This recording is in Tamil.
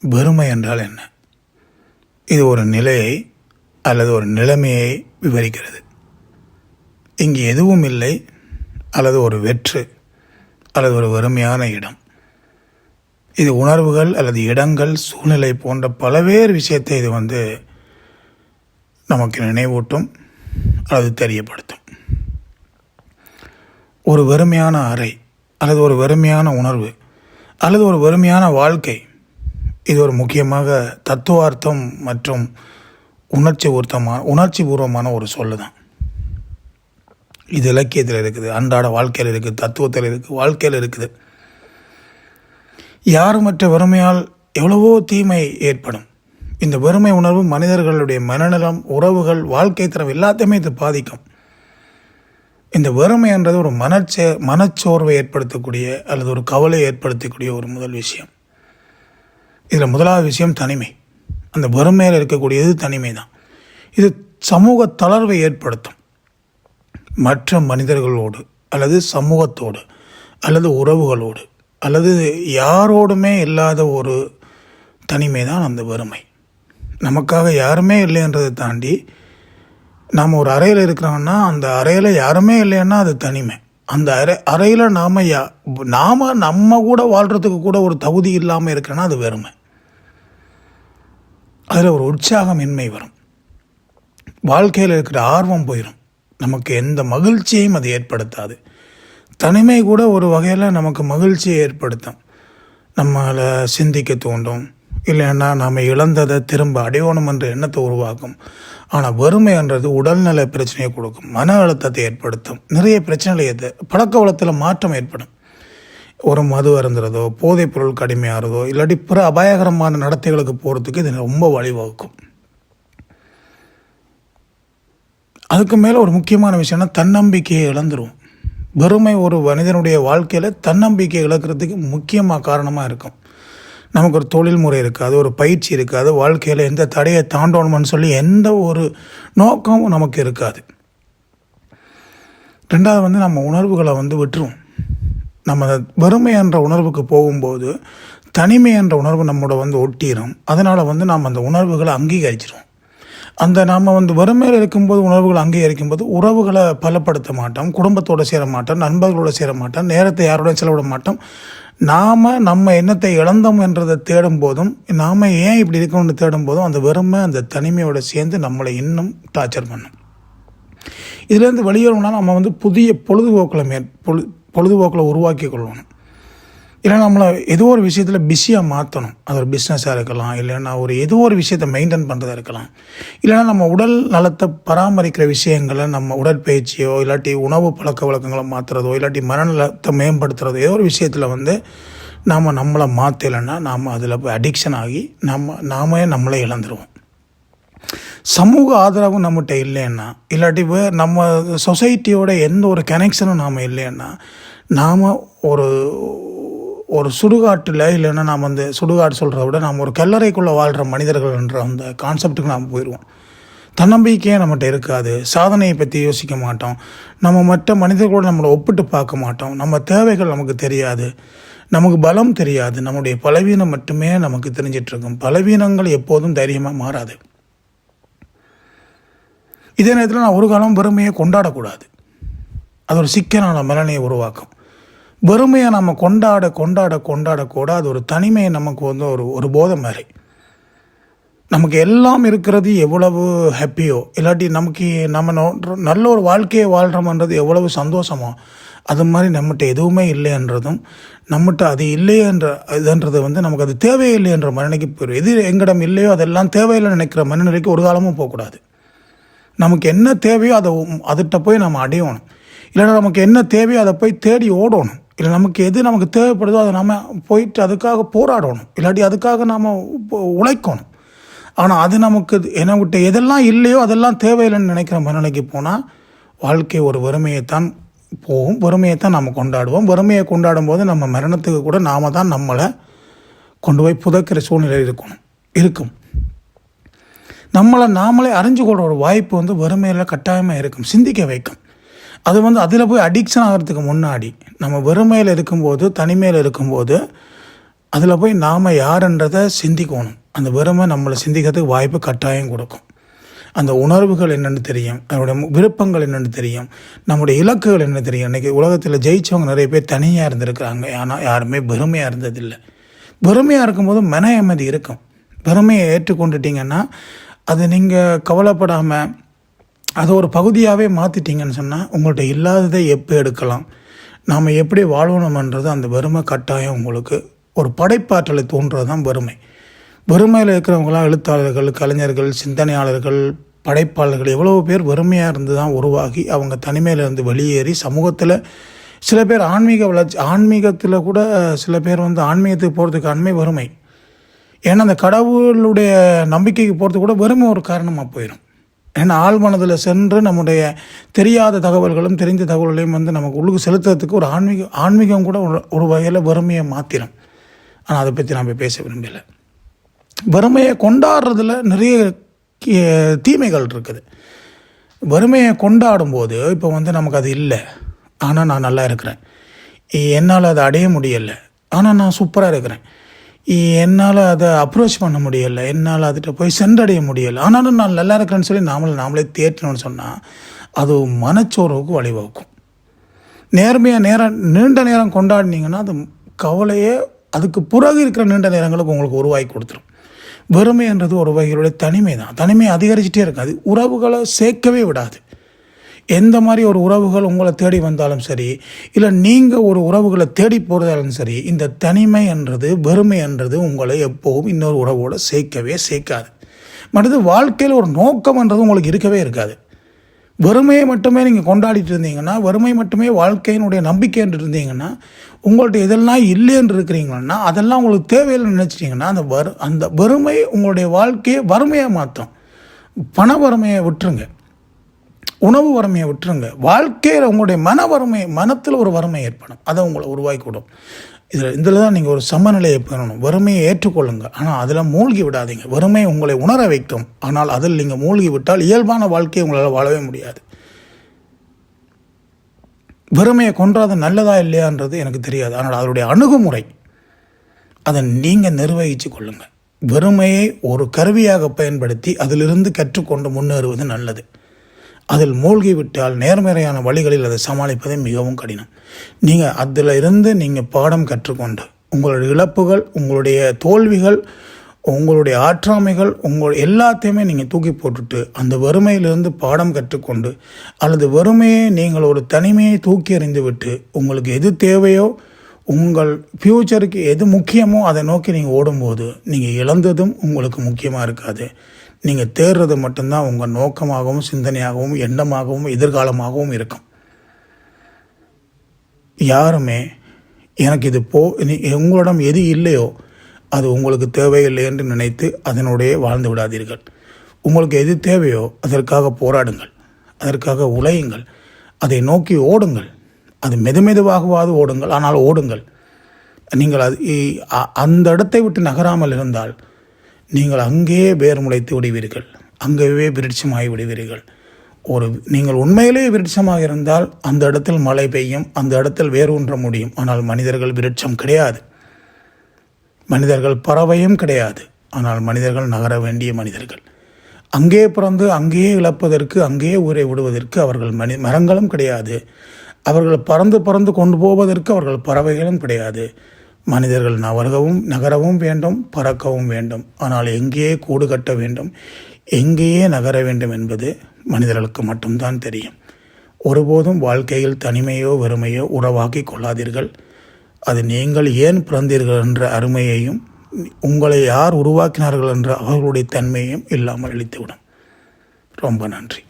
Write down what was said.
வெறுமை என்றால் என்ன? இது ஒரு நிலையை அல்லது ஒரு நிலைமையை விவரிக்கிறது. இங்கு எதுவும் இல்லை அல்லது ஒரு வெற்று அல்லது ஒரு வெறுமையான இடம். இது உணர்வுகள் அல்லது இடங்கள் சூழ்நிலை போன்ற பலவேறு விஷயத்தை இது வந்து நமக்கு நினைவூட்டும் அல்லது தெரியப்படுத்தும். ஒரு வெறுமையான அறை அல்லது ஒரு வெறுமையான உணர்வு அல்லது ஒரு வெறுமையான வாழ்க்கை இது ஒரு முக்கியமாக தத்துவார்த்தம் மற்றும் உணர்ச்சி ஊர்த்தமான உணர்ச்சி பூர்வமான ஒரு சொல் தான் இது இலக்கியத்தில் இருக்குது அன்றாட வாழ்க்கையில் இருக்குது தத்துவத்தில் இருக்குது வாழ்க்கையில் இருக்குது. யாருமற்ற வறுமையால் எவ்வளவோ தீமை ஏற்படும். இந்த வறுமை உணர்வு மனிதர்களுடைய மனநலம் உறவுகள் வாழ்க்கை தரம் எல்லாத்தையுமே இது பாதிக்கும். இந்த வறுமை என்றது ஒரு மனச்சே மனச்சோர்வை ஏற்படுத்தக்கூடிய அல்லது ஒரு கவலை ஏற்படுத்தக்கூடிய ஒரு முதல் விஷயம். இதில் முதலாவது விஷயம் தனிமை. அந்த வறுமையில் இருக்கக்கூடியது தனிமை தான் இது சமூக தளர்வை ஏற்படுத்தும். மற்ற மனிதர்களோடு அல்லது சமூகத்தோடு அல்லது உறவுகளோடு அல்லது யாரோடுமே இல்லாத ஒரு தனிமை தான் அந்த வறுமை. நமக்காக யாருமே இல்லைன்றதை தாண்டி நாம் ஒரு அறையில் இருக்கிறோம்னா அந்த அறையில் யாருமே இல்லைன்னா அது தனிமை. அந்த அறை அறையில் நாம் யா நாம் நம்ம கூட வாழ்கிறதுக்கு கூட ஒரு தகுதி இல்லாமல் இருக்கிறோன்னா அது வெறுமை. அதில் ஒரு உற்சாகமின்மை வரும். வாழ்க்கையில் இருக்கிற ஆர்வம் போயிடும் நமக்கு எந்த மகிழ்ச்சியையும் அது ஏற்படுத்தாது. தனிமை கூட ஒரு வகையில் நமக்கு மகிழ்ச்சியை ஏற்படுத்தும். நம்மளை சிந்திக்க தூண்டும். இல்லைன்னா நாம் இழந்ததை திரும்ப அடையணும் என்ற எண்ணத்தை உருவாக்கும். ஆனால் வறுமைன்றது உடல்நல பிரச்சனையை கொடுக்கும். மன அழுத்தத்தை ஏற்படுத்தும். நிறைய பிரச்சனைகளை எது? பழக்க வளத்தில் மாற்றம் ஏற்படும். ஒரு மது அருந்துறதோ போதைப் பொருள் கடுமையாகிறதோ இல்லாட்டி பிற அபாயகரமான நடத்தைகளுக்கு போகிறதுக்கு இது ரொம்ப வழிவகுக்கும். அதுக்கு மேலே ஒரு முக்கியமான விஷயம்னா தன்னம்பிக்கையை இழந்துரும். வெறுமை ஒரு மனிதனுடைய வாழ்க்கையில் தன்னம்பிக்கை இழக்கிறதுக்கு முக்கியமாக காரணமாக இருக்கும். நமக்கு ஒரு தொழில் முறை இருக்காது ஒரு பயிற்சி இருக்காது வாழ்க்கையில் எந்த தடையை தாண்டணும்னு சொல்லி எந்த ஒரு நோக்கமும் நமக்கு இருக்காது. ரெண்டாவது வந்து நம்ம உணர்வுகளை வந்து விட்டுருவோம் நம்ம வறுமை என்ற உணர்வுக்கு போகும்போது தனிமை என்ற உணர்வு நம்மளோட வந்து ஒட்டிடும் அதனால் வந்து நாம் அந்த உணர்வுகளை அங்கீகரிச்சிடும் அந்த நாம் வந்து வறுமையில் இருக்கும்போது உணர்வுகளை அங்கீகரிக்கும் போது உறவுகளை பலப்படுத்த மாட்டோம் குடும்பத்தோடு சேர மாட்டோம் நண்பர்களோட சேர மாட்டோம் நேரத்தை யாரோட செலவிட மாட்டோம். நாம் நம்ம எண்ணத்தை இழந்தோம் என்றதை தேடும் போதும் நாம் ஏன் இப்படி இருக்கணும்னு தேடும் போதும் அந்த வெறுமை அந்த தனிமையோட சேர்ந்து நம்மளை இன்னும் டார்ச்சர் பண்ணும். இதுலேருந்து வெளியேறணும்னா நம்ம வந்து புதிய பொழுதுபோக்களை மே பொழு பொழுதுபோக்கில் உருவாக்கி கொள்ளணும் இல்லைன்னா நம்மளை ஏதோ ஒரு விஷயத்தில் பிஸியாக மாற்றணும் அது ஒரு பிஸ்னஸாக இருக்கலாம் இல்லைன்னா ஒரு ஏதோ ஒரு விஷயத்தை மெயின்டைன் பண்ணுறதா இருக்கலாம். இல்லைன்னா நம்ம உடல் நலத்தை பராமரிக்கிற விஷயங்களை நம்ம உடற்பயிற்சியோ இல்லாட்டி உணவு பழக்க வழக்கங்களை மாற்றுறதோ இல்லாட்டி மனநலத்தை மேம்படுத்துகிறதோ ஏதோ ஒரு விஷயத்தில் வந்து நாம் நம்மளை மாற்றலைன்னா நாம் அதில் போய் அடிக்ஷன் ஆகி நம்ம நாமே நம்மளே இழந்துருவோம். சமூக ஆதரவு நம்மகிட்ட இல்லைன்னா இல்லாட்டி நம்ம சொசைட்டியோட எந்த ஒரு கனெக்ஷனும் நாம் இல்லைன்னா நாம் ஒரு ஒரு சுடுகாட்டில் இல்லைன்னா நாம் வந்து சுடுகாடு சொல்கிறத விட நாம் ஒரு கல்லறைக்குள்ளே வாழ்கிற மனிதர்கள்ன்ற அந்த கான்செப்ட்டுக்கு நாம் போயிடுவோம். தன்னம்பிக்கையே நம்மகிட்ட இருக்காது. சாதனையை பற்றி யோசிக்க மாட்டோம். நம்ம மற்ற மனிதர்களோடு நம்மளை ஒப்பிட்டு பார்க்க மாட்டோம். நம்ம தேவைகள் நமக்கு தெரியாது. நமக்கு பலம் தெரியாது. நம்முடைய பலவீனம் மட்டுமே நமக்கு தெரிஞ்சிட்ருக்கும். பலவீனங்கள் எப்போதும் தைரியமாக மாறாது. இதே நேரத்தில் நான் ஒரு காலம் வெறுமையை கொண்டாடக்கூடாது. அது ஒரு சிக்கலான மனநிலையை உருவாக்கும். வெறுமையை நம்ம கொண்டாட கொண்டாட கொண்டாடக்கூடாது அது ஒரு தனிமையை நமக்கு வந்து ஒரு ஒரு போதம் மாதிரி. நமக்கு எல்லாம் இருக்கிறது எவ்வளவு ஹாப்பியோ இல்லாட்டி நமக்கு நம்ம நல்ல ஒரு வாழ்க்கையை வாழ்கிறோம்ன்றது எவ்வளவு சந்தோஷமோ அது மாதிரி நம்மகிட்ட எதுவுமே இல்லைன்றதும் நம்மகிட்ட அது இல்லையன்ற இதுன்றது வந்து நமக்கு அது தேவையில்லைன்ற மனநிலைக்கு போயிடும் எது எங்கிடம் இல்லையோ அதெல்லாம் தேவையில்லை நினைக்கிற மனநிலைக்கு ஒரு காலமும் போகக்கூடாது. நமக்கு என்ன தேவையோ அதை அதுகிட்ட போய் நம்ம அடையணும். இல்லைன்னா நமக்கு என்ன தேவையோ அதை போய் தேடி ஓடணும். இல்லை நமக்கு எது நமக்கு தேவைப்படுதோ அதை நம்ம போயிட்டு அதுக்காக போராடணும். இல்லாட்டி அதுக்காக நாம் உழைக்கணும். ஆனால் அது நமக்கு என்ன விட்ட எதெல்லாம் இல்லையோ அதெல்லாம் தேவையில்லைன்னு நினைக்கிற மனநிலைக்கு போனால் வாழ்க்கை ஒரு வறுமையைத்தான் போகும். வறுமையைத்தான் நம்ம கொண்டாடுவோம். வறுமையை கொண்டாடும் போது நம்ம மரணத்துக்கு கூட நாம தான் நம்மளை கொண்டு போய் புதைக்கிற சூழ்நிலை இருக்கணும். இருக்கும். நம்மளை நாமளே அறிஞ்சு கொள்கிற ஒரு வாய்ப்பு வந்து வறுமையில் கட்டாயமாக இருக்கும். சிந்திக்க வைக்கும். அது வந்து அதில் போய் அடிக்ஷன் ஆகிறதுக்கு முன்னாடி நம்ம வெறுமையில் இருக்கும்போது தனிமையில் இருக்கும்போது அதில் போய் நாம் யாருன்றதை சிந்திக்கணும். அந்த வெறுமை நம்மளை சிந்திக்கிறதுக்கு வாய்ப்பு கட்டாயம் கொடுக்கும். அந்த உணர்வுகள் என்னென்னு தெரியும். அதனுடைய விருப்பங்கள் என்னென்னு தெரியும். நம்முடைய இலக்குகள் என்ன தெரியும். இன்றைக்கி உலகத்தில் ஜெயித்தவங்க நிறைய பேர் தனியாக இருந்திருக்கிறாங்க. ஆனால் யாருமே பெருமையாக இருந்ததில்லை. பெருமையாக இருக்கும்போது மன அமைதி இருக்கும். பெருமையை ஏற்றுக்கொண்டுட்டிங்கன்னா அது நீங்கள் கவலைப்படாமல் அதை ஒரு பகுதியாகவே மாற்றிட்டீங்கன்னு சொன்னால் உங்கள்கிட்ட இல்லாததை எப்போ எடுக்கலாம்? நாம் எப்படி வாழணுமன்றது அந்த வறுமை கட்டாயம் உங்களுக்கு ஒரு படைப்பாற்றலை தோன்றது தான் வறுமை. வறுமையில் இருக்கிறவங்களாம் எழுத்தாளர்கள் கலைஞர்கள் சிந்தனையாளர்கள் படைப்பாளர்கள் எவ்வளோ பேர் வறுமையாக இருந்து தான் உருவாகி அவங்க தனிமையிலேருந்து வெளியேறி சமூகத்தில் சில பேர் ஆன்மீக வளர்ச்சி ஆன்மீகத்தில் கூட சில பேர் வந்து ஆன்மீகத்துக்கு போகிறதுக்கு அண்மை வறுமை. ஏன்னா அந்த கடவுளுடைய நம்பிக்கைக்கு போகிறது கூட வறுமை ஒரு காரணமாக போயிடும் ஏன்னா ஆழ்மனதில் சென்று நம்முடைய தெரியாத தகவல்களும் தெரிந்த தகவல்களையும் வந்து நமக்கு உள்ளுக்கு செலுத்துறதுக்கு ஒரு ஆன்மீக ஆன்மீகம் கூட ஒரு ஒரு வகையில் வறுமையை மாற்றிடும் ஆனால் அதை பற்றி நாம் பேச விரும்பலை. வறுமையை கொண்டாடுறதுல நிறைய தீமைகள் இருக்குது. வறுமையை கொண்டாடும்போது இப்போ வந்து நமக்கு அது இல்லை. ஆனால் நான் நல்லா இருக்கிறேன். என்னால் அதை அடைய முடியலை. ஆனால் நான் சூப்பராக இருக்கிறேன். என்னால் அதை அப்ரோச் பண்ண முடியலை. என்னால் அதுகிட்ட போய் சென்றடைய முடியலை. ஆனாலும் நான் நல்லா இருக்கிறேன்னு சொல்லி நாமளை நாமளே தேற்றணும்னு சொன்னால் அது மனச்சோர்வுக்கு வழிவகுக்கும். நேர்மையாக நேரம் நீண்ட நேரம் கொண்டாடினீங்கன்னா அது கவலையே அதுக்கு பிறகு இருக்கிற நீண்ட நேரங்களுக்கு உங்களுக்கு உருவாக்கி கொடுத்துரும். வெறுமைன்றது ஒரு வகைகளுடைய தனிமை தான் தனிமை அதிகரிச்சுட்டே இருக்காது. உறவுகளை சேர்க்கவே விடாது. எந்த மாதிரி ஒரு உறவுகள் உங்களை தேடி வந்தாலும் சரி இல்லை நீங்கள் ஒரு உறவுகளை தேடி போகிறதாலும் சரி இந்த தனிமை என்றது வெறுமை என்றது உங்களை எப்போவும் இன்னொரு உறவோடு சேர்க்கவே சேர்க்காது. மற்றது வாழ்க்கையில் ஒரு நோக்கம்ன்றது உங்களுக்கு இருக்கவே இருக்காது. வறுமையை மட்டுமே நீங்கள் கொண்டாடிட்டு இருந்தீங்கன்னா வறுமை மட்டுமே வாழ்க்கையினுடைய நம்பிக்கை என்று இருந்தீங்கன்னா உங்கள்ட்ட இதெல்லாம் இல்லைன்னு இருக்கிறீங்கன்னா அதெல்லாம் உங்களுக்கு தேவையில்லைன்னு நினச்சிட்டிங்கன்னா அந்த வறு அந்த வறுமை உங்களுடைய வாழ்க்கையை வறுமையாக மாற்றும். பண வறுமையை விட்டுருங்க. உணவு வறுமையை விட்டுருங்க. வாழ்க்கையில் உங்களுடைய மன வறுமை மனத்தில் ஒரு வறுமை ஏற்படும். அதை உங்களை உருவாக்கிவிடும். இதில் இதில் தான் நீங்கள் ஒரு சமநிலையை பெறணும் வறுமையை ஏற்றுக்கொள்ளுங்க. ஆனால் அதில் மூழ்கி விடாதீங்க. வறுமை உங்களை உணர வைக்கும். ஆனால் அதில் நீங்கள் மூழ்கி விட்டால் இயல்பான வாழ்க்கையை உங்களால் வாழவே முடியாது. வறுமையை கொன்றாது நல்லதா இல்லையான்றது எனக்கு தெரியாது. ஆனால் அதனுடைய அணுகுமுறை அதை நீங்கள் நிர்வகித்து கொள்ளுங்கள் வெறுமையை ஒரு கருவியாக பயன்படுத்தி அதிலிருந்து கற்றுக்கொண்டு முன்னேறுவது நல்லது. அதில் மூழ்கிவிட்டால் நேர்மறையான வழிகளில் அதை சமாளிப்பது மிகவும் கடினம். நீங்கள் அதில் இருந்து நீங்கள் பாடம் கற்றுக்கொண்டு உங்களுடைய இழப்புகள் உங்களுடைய தோல்விகள் உங்களுடைய ஆற்றாமைகள் உங்கள் எல்லாத்தையுமே நீங்கள் தூக்கி போட்டுட்டு அந்த வறுமையிலிருந்து பாடம் கற்றுக்கொண்டு அல்லது வறுமையை நீங்கள் ஒரு தனிமையை தூக்கி எறிந்துவிட்டு உங்களுக்கு எது தேவையோ உங்கள் ஃப்யூச்சருக்கு எது முக்கியமோ அதை நோக்கி நீங்கள் ஓடும்போது நீங்கள் இழந்ததும் உங்களுக்கு முக்கியமாக இருக்காது. நீங்கள் தேடுறது மட்டும்தான் உங்கள் நோக்கமாகவும் சிந்தனையாகவும் எண்ணமாகவும் எதிர்காலமாகவும் இருக்கும். யாருமே எனக்கு இது போ உங்களிடம் எது இல்லையோ அது உங்களுக்கு தேவையில்லை என்று நினைத்து அதனுடைய வாழ்ந்து விடாதீர்கள். உங்களுக்கு எது தேவையோ அதற்காக போராடுங்கள். அதற்காக உழையுங்கள். அதை நோக்கி ஓடுங்கள். அது மெதுமெதுவாகவாது ஓடுங்கள். ஆனால் ஓடுங்கள். நீங்கள் அது இ- அ- அந்த இடத்தை விட்டு நகராமல் இருந்தால் நீங்கள் அங்கேயே வேர் முளைத்து விடுவீர்கள். அங்கேயே விருட்சமாகி விடுவீர்கள். ஒரு நீங்கள் உண்மையிலேயே விருட்சமாக இருந்தால் அந்த இடத்தில் மழை பெய்யும் அந்த இடத்தில் வேர் ஊன்ற முடியும். ஆனால் மனிதர்கள் விருட்சம் கிடையாது. மனிதர்கள் பறவையும் கிடையாது. ஆனால் மனிதர்கள் நகர வேண்டிய மனிதர்கள். அங்கே பிறந்து அங்கேயே இழப்பதற்கு அங்கேயே ஊரை விடுவதற்கு அவர்கள் மனி மரங்களும் கிடையாது. அவர்கள் பறந்து பறந்து கொண்டு போவதற்கு அவர்கள் பறவைகளும் கிடையாது. மனிதர்கள் நகரவும் நகரவும் வேண்டும் பறக்கவும் வேண்டும். ஆனால் எங்கேயே கூடு கட்ட வேண்டும் எங்கேயே நகர வேண்டும் என்பது மனிதர்களுக்கு மட்டும்தான் தெரியும். ஒருபோதும் வாழ்க்கையில் தனிமையோ வெறுமையோ உறவாக்கி கொள்ளாதீர்கள். அது நீங்கள் ஏன் பிறந்தீர்கள் என்ற அருமையையும் உங்களை யார் உருவாக்கினார்கள் என்ற அவர்களுடைய தன்மையையும் இல்லாமல் அழித்துவிடும். ரொம்ப நன்றி.